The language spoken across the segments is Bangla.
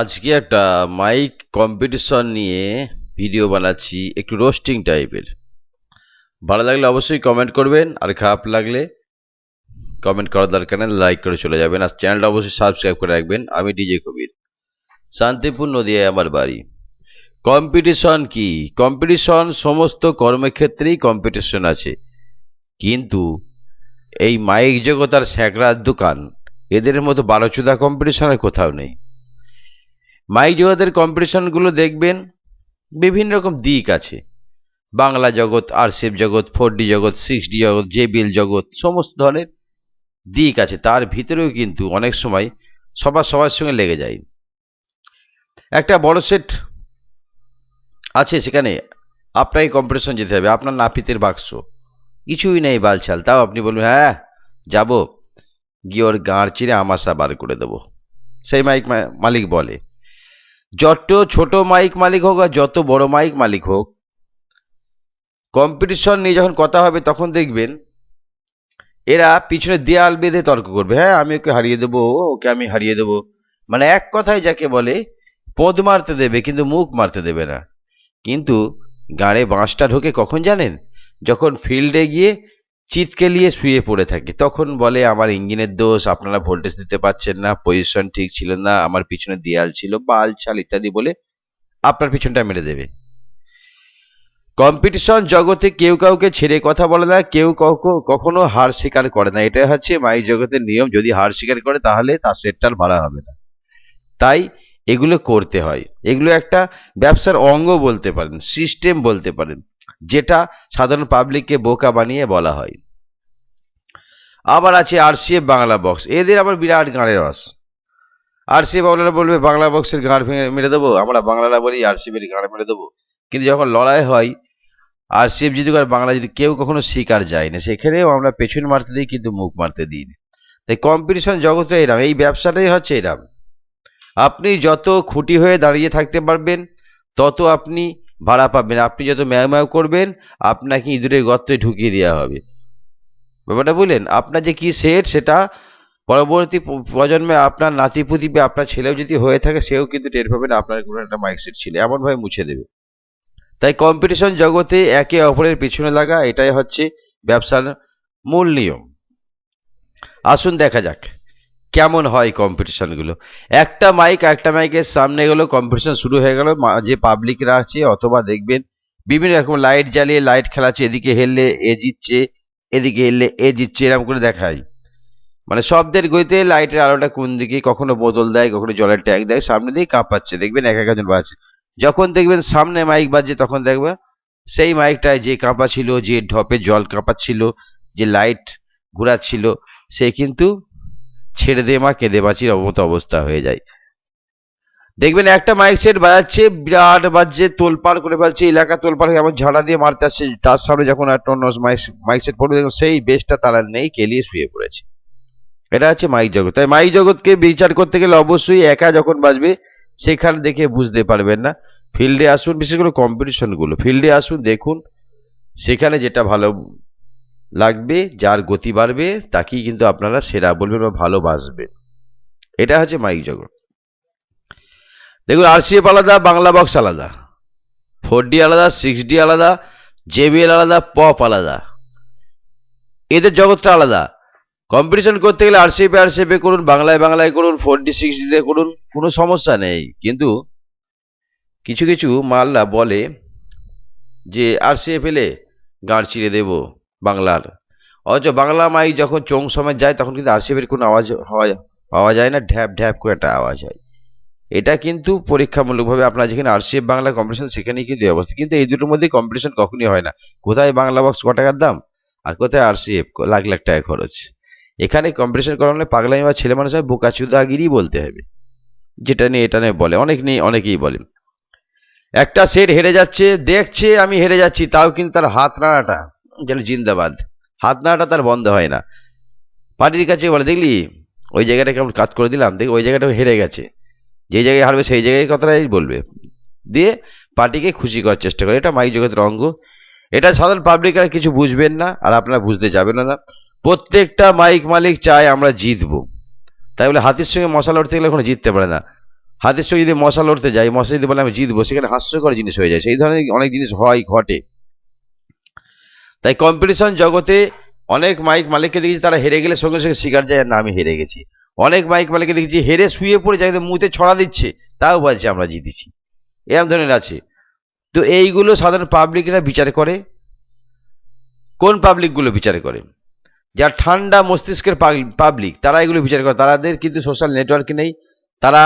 আজকে একটা মাইক কম্পিটিশন নিয়ে ভিডিও বানাচ্ছি, একটু রোস্টিং টাইপের ভালো লাগলে অবশ্যই কমেন্ট করবেন, আর খারাপ লাগলে কমেন্ট করার দরকার নেই লাইক করে চলে যাবেন। আর চ্যানেলটা অবশ্যই সাবস্ক্রাইব করে রাখবেন। আমি ডিজে কবির, শান্তিপুর নদিয়ায় আমার বাড়ি। কম্পিটিশন কি? কম্পিটিশন সমস্ত কর্মক্ষেত্রেই কম্পিটিশন আছে। কিন্তু এই মাইক জগতার স্যাকরার দোকান, এদের মতো বারোচুদা কম্পিটিশনের কোথাও নেই। মাইক জগতের কম্পিটিশনগুলো দেখবেন বিভিন্ন রকম দিক আছে। বাংলা জগৎ, আরসিএফ জগৎ ফোর ডি জগৎ সিক্স ডি জগৎ, জেবিএল জগৎ, সমস্ত ধরনের দিক আছে। তার ভিতরেও কিন্তু অনেক সময় সবার সবার সঙ্গে লেগে যায়। একটা বড় সেট আছে সেখানে আপনাকে কম্পিটিশন যেতে হবে, আপনার নাপিতের বাক্স। কিছুই নেই বালছাল, তাও আপনি বলবেন হ্যাঁ যাব। গিয়ে ওর গাঁড় চিরে আমাশা বার করে দেবো। সেই মাইক মালিক বলে। যত ছোট মাইক মালিক হোক আর যত বড় মাইক মালিক হোক কম্পিটিশন নিয়ে যখন কথা হবে তখন দেখবেন এরা পিছনে দেয়াল বেঁধে তর্ক করবে। হ্যাঁ আমি ওকে হারিয়ে দেবো ওকে আমি হারিয়ে দেবো। মানে এক কথায় যাকে বলে, পদ মারতে দেবে কিন্তু মুখ মারতে দেবে না। কিন্তু গাড়ে বাঁশটা ঢোকে কখন জানেন? যখন ফিল্ডে গিয়ে চিৎকে নিয়ে শুয়ে পড়ে থাকে। তখন বলে, আমার ইঞ্জিনের দোষ, আপনারা ভোল্টেজ দিতে পারছেন না পজিশন ঠিক ছিল না, আমার পিছনে দেয়াল ছিল, বাল, ছাল ইত্যাদি বলে আপনার পিছনটা মেরে দেবে। কম্পিটিশন জগতে কেউ কাউকে ছেড়ে কথা বলে না, কেউ কখনো হার স্বীকার করে না। এটা হচ্ছে মাই জগতের নিয়ম, যদি হার স্বীকার করে তাহলে তার সেটটার ভাড়া হবে না। তাই এগুলো করতে হয়। এগুলো একটা ব্যবসার অঙ্গ বলতে পারেন সিস্টেম বলতে পারেন। যেটা সাধারণ পাবলিককে বোকা বানিয়ে বলা হয়। আবার আছে আরসিএফ বাংলা বক্স এদের আবার বিরাট গানের রস। আরসিএফ বাংলারা বলবে, বাংলা বক্সের গান ভেঙে মেরে দেবো? আমরা বাংলারা বলি আরসিএফ এর গান মেরে দেবো? কিন্তু যখন লড়াই হয় আরসিএফ যদি আর বাংলা যদি কেউ কখনো শিকার যায় না। সেখানেও আমরা পেছন মারতে দিই, কিন্তু মুখ মারতে দিই না। তাই কম্পিটিশন জগৎটা এরাম। এই ব্যবসাটাই হচ্ছে এরাম। আপনি যত খুঁটি হয়ে দাঁড়িয়ে থাকতে পারবেন, তত আপনি ভাড়া পাবেন। আপনি যত ম্যাও করবেন, আপনাকে ইঁদুরের গর্তে ঢুকিয়ে দেওয়া হবে। ব্যাপারটা বুঝলেন? আপনার যে কি সেট, সেটা পরবর্তী প্রজন্মে আপনার নাতিপুতি বা আপনার ছেলেও যদি হয়ে থাকে, সেও কিন্তু টের পাবে না আপনার কোনো একটা মাইক সেট ছিল। এমনভাবে মুছে দেবে। তাই কম্পিটিশন জগতে একে অপরের পিছনে লাগা, এটাই হচ্ছে ব্যবসার মূল নিয়ম। আসুন দেখা যাক। কেমন হয় কম্পিটিশানগুলো একটা মাইক একটা মাইকের সামনে গেলো কম্পিটিশান শুরু হয়ে গেল। যে পাবলিকরা আছে অথবা দেখবেন, বিভিন্ন রকম লাইট জ্বালিয়ে লাইট খেলাচ্ছে, এদিকে হেললে এ জিতছে, এদিকে হেললে এ জিতছে, এরকম করে দেখায়। মানে শব্দের গইতে লাইটের আলোটা কোন দিকে কখনো বোতল দেয়, কখনো জলের ট্যাঙ্ক দেয়, সামনে দিয়ে কাঁপাচ্ছে। দেখবেন এক একজন বাজছে। যখন দেখবেন সামনে মাইক বাজছে, তখন দেখবে সেই মাইকটায় যে কাঁপা ছিল, যে ঢপে জল কাঁপাচ্ছিল, যে লাইট ঘোরাচ্ছিল, সে কিন্তু ছেড়ে দে মা, কেঁদে বাঁচির মতো অবস্থা হয়ে যায়। দেখবেন একটা মাইক সেট বাজাচ্ছে, বিরাট বাজছে, তোলপাড় করে ফেলছে, এলাকা তোলপাড় হয়ে এমন ঝাড়া দিয়ে মারতে আসছে, তার সামনে যখন একটা অন্য মাইক মাইক সেট পড়বে দেখুন সেই বেশটা তারা নেই, কেলিয়ে শুয়ে পড়েছে। এটা হচ্ছে মাইক জগৎ। তাই মাইক জগৎকে বিচার করতে গেলে অবশ্যই একা যখন বাজবে, সেখানে দেখে বুঝতে পারবেন না। ফিল্ডে আসুন, বিশেষ করে কম্পিটিশনগুলো ফিল্ডে আসুন, দেখুন, সেখানে যেটা ভালো লাগবে, যার গতি বাড়বে, তাকেই কিন্তু আপনারা সেরা বলবেন বা ভালো বাসবে এটা হচ্ছে মাইক জগৎ। দেখুন আরসিএফ আলাদা, বাংলা বক্স আলাদা। ফোর ডি আলাদা সিক্স ডি আলাদা জেবিএল আলাদা পপ আলাদা। এদের জগৎটা আলাদা। কম্পিটিশন করতে গেলে আরসিএফ আরসিএফ করুন, বাংলায় বাংলায় করুন ফোর ডি সিক্স ডিতে করুন, কোনো সমস্যা নেই। কিন্তু কিছু কিছু মাল্লা বলে যে আরসিএফ এলে গাঁড় চিড়ে দেব। বাংলার। অথচ বাংলা মাইক যখন চোং সময় যায়, তখন কিন্তু আরসিএফ এর কোনো আওয়াজ হওয়া পাওয়া যায় না, ঢ্যাপ ঢ্যাপ করে একটা আওয়াজ হয়। এটা কিন্তু পরীক্ষামূলকভাবে আপনার যেখানে আরসিএফ বাংলা কম্পিটিশন সেখানেই কিন্তু অবস্থা। কিন্তু এই দুটোর মধ্যে কম্পিটিশন কখনই হয় না। কোথায় বাংলা বক্স ক টাকার দাম আর কোথায় আরসিএফ লাখ লাখ টাকা খরচ? এখানে কম্পিটিশন করালে পাগলামি বা ছেলে মানুষ হয়, বোকাচুদাগিরি বলতে হবে। যেটা নিয়ে এটা নিয়ে বলে, অনেক নেই অনেকেই বলে। একটা সেট হেরে যাচ্ছে, দেখছে আমি হেরে যাচ্ছি, তাও কিন্তু তার হাত নাড়াটা। যেন জিন্দাবাদ। হাত নাড়াটা তার বন্ধ হয় না। পার্টির কাছে বলে, দেখলি, ওই জায়গাটা কেমন কাজ করে দিলাম, দেখ, ওই জায়গাটা হেরে গেছে। যে জায়গায় হারবে, সেই জায়গায় কথাটাই বলবে। দিয়ে পার্টিকে খুশি করার চেষ্টা করে। এটা মাইক জগতের অঙ্গ। এটা সাধারণ পাবলিকরা কিছু বুঝবেন না, আর আপনারা বুঝতে যাবেন না। প্রত্যেকটা মাইক মালিক চায় আমরা জিতবো। তাই বলে, হাতির সঙ্গে মশা লড়তে গেলে কোনো জিততে পারে না। হাতের সঙ্গে যদি মশা লড়তে যায় মশা যদি বলে, আমি জিতবো সেখানে হাস্যকর জিনিস হয়ে যায়। সেই ধরনের অনেক জিনিস হয়, ঘটে। তাই কম্পিটিশন জগতে অনেক মাইক মালিককে দেখেছি, তারা হেরে গেলে সঙ্গে সঙ্গে শিকার যায়, না, আমি হেরে গেছি। অনেক মাইক মালিককে দেখেছি, হেরে শুয়ে পড়ে যাকে মুতে ছড়া দিচ্ছে, তাও বলছে আমরা জিতেছি। এরম ধরনের আছে। তো এইগুলো সাধারণ পাবলিকরা বিচার করে। কোন পাবলিকগুলো বিচার করে? যার ঠান্ডা মস্তিষ্কের পাবলিক তারা এগুলো বিচার করে। তাদের কিন্তু সোশ্যাল নেটওয়ার্ক নেই। তারা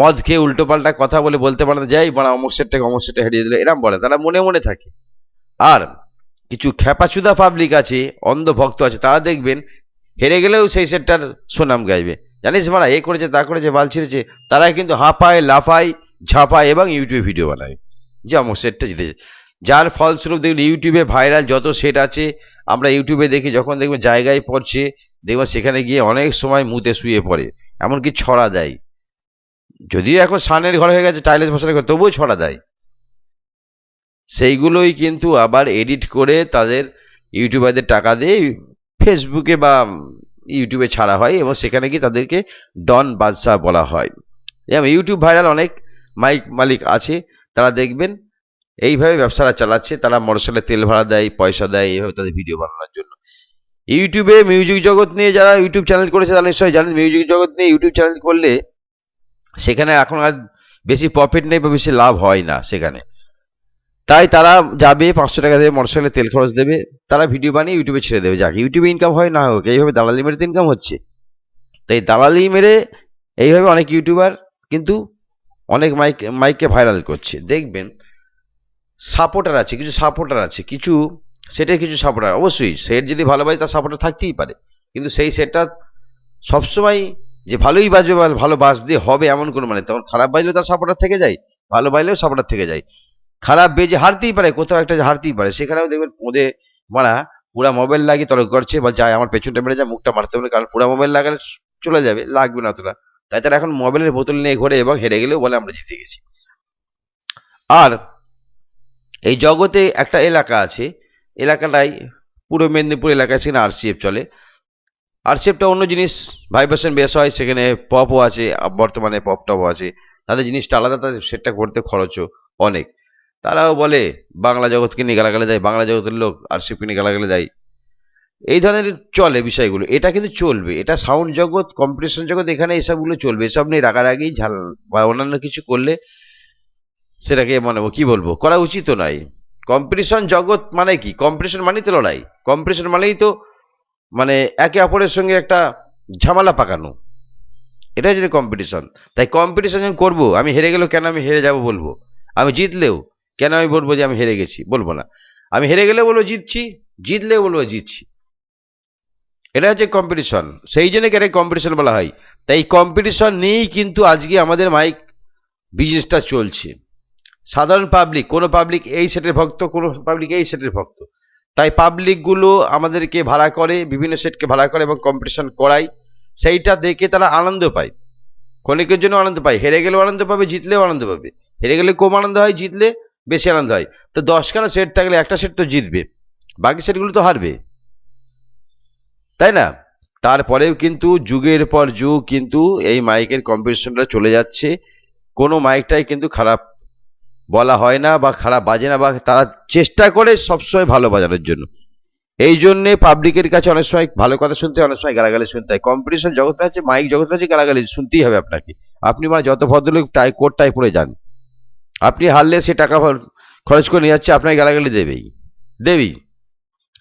মদ খেয়ে উল্টোপাল্টা কথা বলে বলতে পারে যাই মানে অমুক সেটটাকে অমুক সেটটা হেরিয়ে দিল, এরম বলে। তারা মনে মনে থাকে। আর কিছু খ্যাপাচুদা পাবলিক আছে অন্ধ ভক্ত আছে, তারা দেখবেন, হেরে গেলেও সেই সেটটার সুনাম গাইবে। জানিস মারা, এ করেছে, তা করেছে, বাল ছিঁড়েছে তারা কিন্তু হাঁপায়, লাফায়, ঝাঁপায় এবং ইউটিউবে ভিডিও বানায়। যে অমুক সেটটা জিতেছে। যার ফলস্বরূপ দেখবেন ইউটিউবে ভাইরাল যত সেট আছে, আমরা ইউটিউবে দেখি, যখন দেখবেন জায়গায় পড়ছে, দেখবেন সেখানে গিয়ে অনেক সময় মুতে শুয়ে পড়ে, এমনকি ছড়া দেয়। যদিও এখন সানের ঘর হয়ে গেছে টাইলেস বসানোর ঘর, তবুও ছড়া দেয়। সেইগুলোই কিন্তু আবার এডিট করে তাদের ইউটিউবারদের টাকা দিয়ে ফেসবুকে বা ইউটিউবে ছাড়া হয় এবং সেখানে গিয়ে তাদেরকে ডন বাদশাহ বলা হয়। এবং ইউটিউব ভাইরাল অনেক মাইক মালিক আছে, তারা দেখবেন এইভাবে ব্যবসাটা চালাচ্ছে, তারা মোটরসাইকেলে তেল ভাড়া দেয়, পয়সা দেয় এইভাবে তাদের ভিডিও বানানোর জন্য। ইউটিউবে মিউজিক জগৎ নিয়ে যারা ইউটিউব চ্যানেল করেছে, তারা নিশ্চয়ই জানেন মিউজিক জগৎ নিয়ে ইউটিউব চ্যানেল করলে সেখানে এখন আর বেশি প্রফিট নেই বা বেশি লাভ হয় না সেখানে। তাই তারা যাবে, পাঁচশো টাকা দেবে মোটরসাইকেলে তেল খরচ দেবে, তারা ভিডিও বানিয়ে ইউটিউবে ছেড়ে দেবে, যাক ইউটিউবে ইনকাম হয় না হোক, এইভাবে দালালি মেরে ইনকাম হচ্ছে। তাই দালালি মেরে এইভাবে অনেক ইউটিউবার কিন্তু অনেক মাইক মাইককে ভাইরাল করছে। দেখবেন সাপোর্টার আছে, কিছু সাপোর্টার আছে, কিছু সেটের কিছু সাপোর্টার অবশ্যই সেট যদি ভালো বাজে তার সাপোর্টার থাকতেই পারে। কিন্তু সেই সেটটা সবসময় যে ভালোই বাজবে ভালো বাজতে হবে এমন কোনো মানে তখন খারাপ বাজলেও তার সাপোর্টার থেকে যায়, ভালো বাজলেও সাপোর্টার থেকে যায়। খারাপ বেজে হারতেই পারে, কোথাও একটা হারতেই পারে। সেখানেও দেখবেন ওদের মারা পুরা মোবাইল লাগিয়ে তর্ক করছে বা যায়, আমার পেছনটা মেরে যায়, মুখটা মারতে হবে কারণ পুরা মোবাইল লাগালে চলে যাবে, লাগবে না অতটা। তাই তারা এখন মোবাইলের বোতল নিয়ে ঘোরে এবং হেরে গেলেও বলে আমরা জিতে গেছি। আর এই জগতে একটা এলাকা আছে, এলাকাটাই পুরো মেদিনীপুর এলাকায় সেখানে আরসিএফ চলে। আরসিএফটা অন্য জিনিস, ভাইব্রেশন বেশ হয়, সেখানে পপও আছে, বর্তমানে পপ টপও আছে। তাদের জিনিসটা আলাদা, তাদের সেটটা করতে খরচও অনেক। তারাও বলে, বাংলা জগৎকে নিয়ে গালাগালে দেয়, বাংলা জগতের লোক আর আরসিএফকে নিয়ে গালাগালে দেয়। এই ধরনের চলে বিষয়গুলো, এটা কিন্তু চলবে, এটা সাউন্ড জগৎ কম্পিটিশন জগৎ, এখানে এসবগুলো চলবে, এসব নিয়ে রাগারাগি, ঝাল বা অন্যান্য কিছু করলে সেটাকে মানে কি বলব, করা উচিত নয়। কম্পিটিশন জগৎ মানে কি? কম্পিটিশন মানেই তো লড়াই কম্পিটিশন মানেই তো মানে একে অপরের সঙ্গে একটা ঝামেলা পাকানো। এটাই যদি কম্পিটিশন তাই কম্পিটিশন যখন করব, আমি হেরে গেলেও কেন আমি হেরে যাব বলব? আমি জিতলেও কেন আমি বলব যে আমি হেরে গেছি? বলব না। আমি হেরে গেলে বলব জিতছি, জিতলে বলব জিতছি। এটা হচ্ছে কম্পিটিশন সেই জন্য এটা কম্পিটিশন বলা হয়? তাই কম্পিটিশন নিয়েই কিন্তু আজকে আমাদের মাইক বিজনেসটা চলছে। সাধারণ পাবলিক কোনো পাবলিক এই সেটের ভক্ত, কোনো পাবলিক এই সেটের ভক্ত। তাই পাবলিকগুলো আমাদেরকে ভাড়া করে, বিভিন্ন সেটকে ভাড়া করে এবং কম্পিটিশন করায়। সেইটা দেখে তারা আনন্দ পায়। ক্ষণিকের জন্য আনন্দ পায়। হেরে গেলেও আনন্দ পাবে, জিতলেও আনন্দ পাবে। হেরে গেলে কম আনন্দ হয়, জিতলে বেশি আনন্দ হয়। তো দশখানা সেট থাকলে একটা সেট তো জিতবে। বাকি সেটগুলো তো হারবে। তাই না? তারপরেও কিন্তু যুগের পর যুগ কিন্তু এই মাইকের কম্পিটিশনটা চলে যাচ্ছে। কোনো মাইকটাই কিন্তু খারাপ বলা হয় না বা খারাপ বাজে না বা তারা চেষ্টা করে সবসময় ভালো বাজানোর জন্য। এই জন্যে পাবলিকের কাছে অনেক সময় ভালো কথা শুনতে অনেক সময় গালাগালি শুনতে হয়। কম্পিটিশন জগৎটা হচ্ছে মাইক জগৎটা হচ্ছে গালাগালি শুনতেই হবে আপনাকে। আপনি মানে যত ভদ্রলোক টাই কোট টাই পরে যান। আপনি হারলে সে টাকা খরচ করে নিয়ে যাচ্ছে, আপনাকে গালাগালি দেবেই। দেবেই।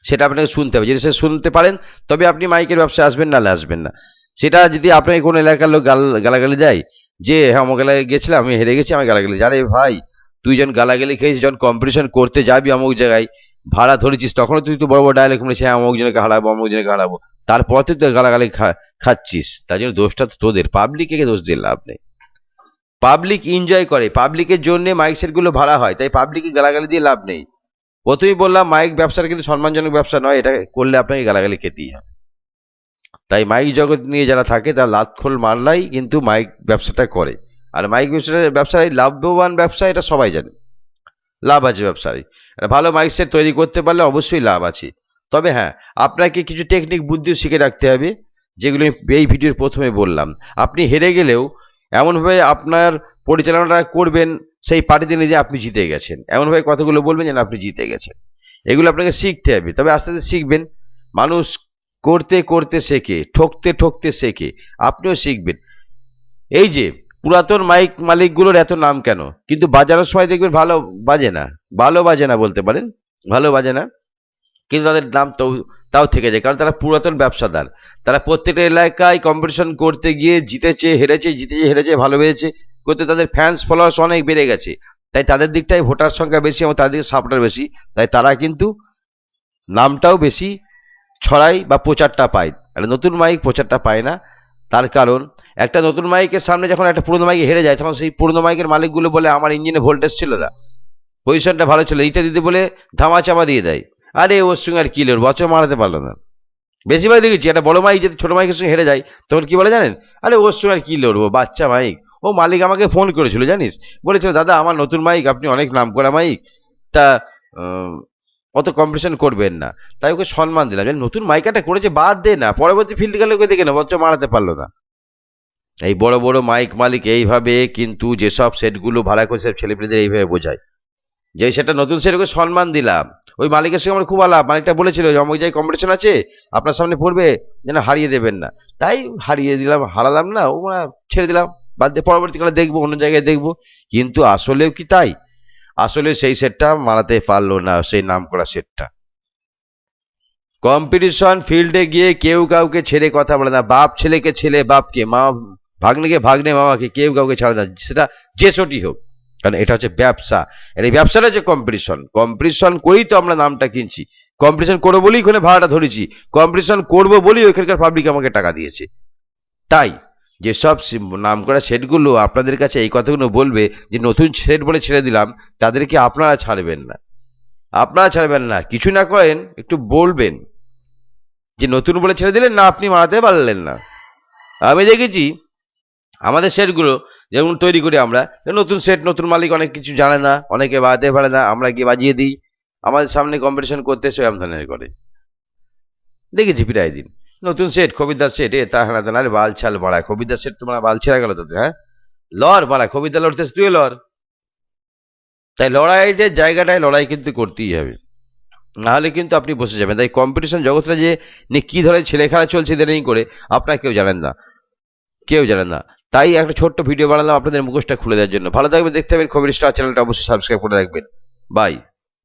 সেটা আপনাকে শুনতে হবে। যদি সে শুনতে পারেন, তবে আপনি মাইকের ব্যবসায় আসবেন, নাহলে আসবেন না। সেটা যদি আপনাকে কোনো এলাকার লোক গাল গালাগালি দেয়, যে হ্যাঁ অমুক এলাকায় গেছিলাম, আমি হেরে গেছি আমি গালাগালি আরে ভাই, তুই যখন গালাগালি খেয়েছিস, যখন কম্পিটিশন করতে যাবি অমুক জায়গায়, ভাড়া ধরেছিস, তখনও তুই তো বড় বড় ডায়লগ শুনেছিস হ্যাঁ অমুক জনকে হারাবো, অমুক জনকে হারাবো। তারপর তুই গালাগালি খাচ্ছিস। তার জন্য দোষটা তো তোদের। পাবলিককে দোষ দিয়ে লাভ নেই। পাবলিক এনজয় করে পাবলিকের জন্য মাইক সেটগুলো ভাড়া হয়, তাই পাবলিকে গালাগালি দিয়ে লাভ নেই। প্রথমেই বললাম মাইক ব্যবসাটা কিন্তু সম্মানজনক ব্যবসা নয়, এটা করলে আপনাকে গালাগালি খেতেই হবে তাই মাইক জগৎ নিয়ে যারা থাকে, তারা লাতখোল মারলাই কিন্তু মাইক ব্যবসাটা করে। আর মাইক ব্যবসাটা ব্যবসায় লাভবান ব্যবসা, এটা সবাই জানে। লাভ আছে ব্যবসায়। ভালো মাইক সেট তৈরি করতে পারলে অবশ্যই লাভ আছে। তবে হ্যাঁ আপনাকে কিছু টেকনিক বুদ্ধিও শিখে রাখতে হবে, যেগুলো এই ভিডিওর প্রথমে বললাম। আপনি হেরে গেলেও এমনভাবে আপনার পরিচালনাটা করবেন, সেই পার্টিতে যে আপনি জিতে গেছেন। এমনভাবে কথাগুলো বলবেন যেন আপনি জিতে গেছেন। এগুলো আপনাকে শিখতে হবে। তবে আস্তে আস্তে শিখবেন। মানুষ করতে করতে শেখে, ঠকতে ঠকতে শেখে, আপনিও শিখবেন। এই যে পুরাতন মাইক মালিকগুলোর এত নাম কেন? কিন্তু বাজানোর সময় দেখবেন ভালো বাজে না। ভালো বাজে না বলতে পারেন। ভালো বাজে না। কিন্তু তাদের নাম তো তাও থেকে যায়। কারণ তারা পুরাতন ব্যবসাদার। তারা প্রত্যেকটা এলাকায় কম্পিটিশন করতে গিয়ে জিতেছে, হেরেছে জিতেছে, হেরেছে, ভালো হয়েছে। করতে তাদের ফ্যান্স ফলোয়ার্স অনেক বেড়ে গেছে। তাই তাদের দিকটাই ভোটার সংখ্যা বেশি এবং তাদের সাপোর্টার বেশি। তাই তারা কিন্তু নামটাও বেশি ছড়াই বা প্রচারটা পায়। আর নতুন মাইক প্রচারটা পায় না। তার কারণ, একটা নতুন মাইকের সামনে যখন একটা পুরনো মাইক হেরে যায়, তখন সেই পুরনো মাইকের মালিকগুলো বলে, আমার ইঞ্জিনে ভোল্টেজ ছিল না। পজিশনটা ভালো ছিল এইটা দিতে বলে ধামা চামা দিয়ে দেয়। আরে ওর সঙ্গে আর কি লোর বছর মারাতে পারল না। বেশিরভাগ দেখেছি, একটা বড় মাইক যদি ছোট মাইকের সঙ্গে হেরে যায়, তখন কি বলে জানেন? আরে ওর সঙ্গে আর কি লড়বো বাচ্চা মাইক। ও মালিক আমাকে ফোন করেছিল, জানিস? বলেছিল, দাদা, আমার নতুন মাইক, আপনি অনেক নাম করা মাইক। তা অত কম্পিটিশন করবেন না। তাই ওকে সম্মান দিলাম। যে নতুন মাইকাটা করেছে, বাদ দে না। পরবর্তী ফিল্ড গেলে ওকে দেখে না বছর মারাতে পারল না। এই বড় বড় মাইক মালিক এইভাবে কিন্তু যেসব সেটগুলো ভাড়া করে সব ছেলেপেলেদের এইভাবে বোঝায়। যে সেটা নতুন সেট ওকে সম্মান দিলাম। ওই মালিকের সঙ্গে আমার খুব আলাপ। মালিকটা বলেছিল যে অমুক জায়গায় কম্পিটিশন আছে, আপনার সামনে পড়বে, যেন হারিয়ে দেবেন না। তাই হারিয়ে দিলাম, হারালাম না, ও ছেড়ে দিলাম। বাদ দিয়ে পরবর্তীকালে দেখব, অন্য জায়গায় দেখব। কিন্তু আসলেও কি তাই? আসলে সেই সেটটা মারাতে পারল না, সেই নাম করা সেটটা কম্পিটিশন ফিল্ডে গিয়ে কেউ কাউকে ছেড়ে কথা বলে না। বাপ ছেলেকে ছেলে, বাপকে, মা ভাগ্নেকে ভাগ্নে, মামাকে কেউ কাউকে ছাড়ে না। সেটা যে সটি হোক। কারণ এটা হচ্ছে ব্যবসা। আর এই ব্যবসাটা হচ্ছে কম্পিটিশন কম্পিটিশন করেই তো আমরা নামটা কিনছি। কম্পিটিশন করব বলেই ওখানে ভাড়াটা ধরেছি। কম্পিটিশন করব বলেই ওইখানকার পাবলিক আমাকে টাকা দিয়েছে। তাই যেসব নাম করা সেটগুলো আপনাদের কাছে এই কথাগুলো বলবে যে নতুন সেট বলে ছেড়ে দিলাম, তাদেরকে আপনারা ছাড়বেন না। আপনারা ছাড়বেন না। কিছু না করেন, একটু বলবেন। যে নতুন বলে ছেড়ে দিলেন না আপনি মারাতে পারলেন না। আমি দেখেছি আমাদের সেটগুলো যেমন তৈরি করি আমরা। নতুন সেট নতুন মালিক অনেক কিছু জানে না, অনেকে বাজাতে পারে না, আমরা গিয়ে বাজিয়ে দিই। আমাদের সামনে কম্পিটিশন করতে এরম ধরনের করে। দেখেছি প্রায় দিন। নতুন সেট কবিতার সেট এ তা হ্যাঁ আরে বাল ছাল বাড়ায়। কবিতার সেট তোমার বাল ছেড়ে গেল তোদের হ্যাঁ? লড় বাড়ায়, কবিতা লড়তেস তুই লর তাই লড়াইয়ের জায়গাটায় লড়াই কিন্তু করতেই হবে। নাহলে কিন্তু আপনি বসে যাবেন। তাই কম্পিটিশন জগৎটা যে নিয়ে কী ধরনের ছেলে খেলা চলছে ইদানিং করে আপনারা কেউ জানেন না। কেউ জানেন না। তাই একটা ছোট্ট ভিডিও বানালাম আপনাদের মুখোশটা খুলে দেওয়ার জন্য। ভালো থাকবে দেখতে পাবেন খবর স্টার চ্যানেলটা অবশ্যই সাবস্ক্রাইব করে রাখবেন। বাই